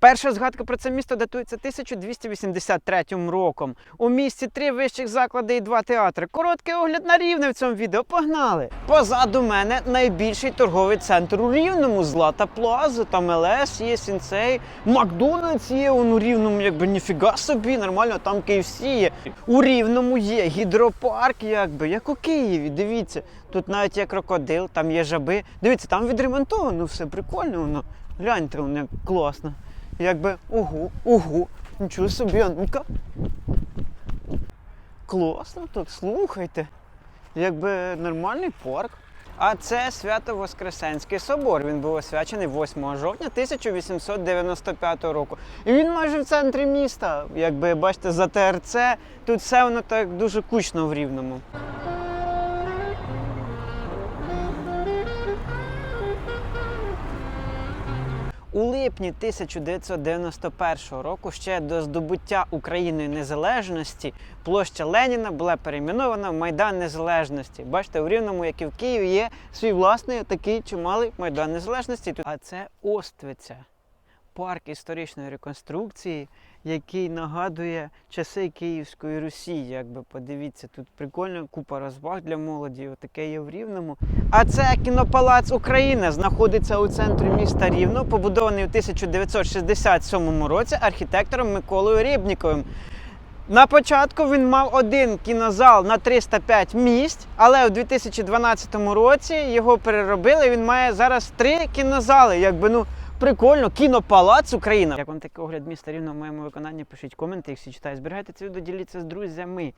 Перша згадка про це місто датується 1283 роком. У місті три вищих заклади і два театри. Короткий огляд на рівне в цьому відео. Погнали! Позаду мене найбільший торговий центр у Рівному. Злата Плаза, там ЛС є, Сінцей, Макдональдс є он у Рівному, якби ніфіга собі, нормально, там KFC є. У Рівному є гідропарк, якби, як у Києві. Дивіться, тут навіть є крокодил, там є жаби. Дивіться, там відремонтовано все прикольно воно. Гляньте, воно класно. Якби угу, угу. Нічого собі, ну-ка. Класно тут, слухайте. Якби нормальний парк. А це Свято-Воскресенський собор. Він був освячений 8 жовтня 1895 року. І він майже в центрі міста. Якби бачите, за ТРЦ тут все воно так дуже кучно в рівному. У липні 1991 року, ще до здобуття Україною незалежності, площа Леніна була перейменована в Майдан Незалежності. Бачите, у Рівному, як і в Києві, є свій власний такий чималий Майдан Незалежності. А це Оствиця, парк історичної реконструкції, який нагадує часи Київської Русі. Якби подивіться, тут прикольно, купа розваг для молоді. Отаке є в Рівному. А це кінопалац Україна знаходиться у центрі міста Рівно, побудований у 1967 році архітектором Миколою Рібніковим. На початку він мав один кінозал на 305 місць, але у 2012 році його переробили. Він має зараз три кінозали. Якби ну прикольно, кінопалац Україна. Як вам такий огляд міста Рівно в моєму виконанні? Пишіть коменти, якщо читаю. Зберігайте це відео, діліться з друзями.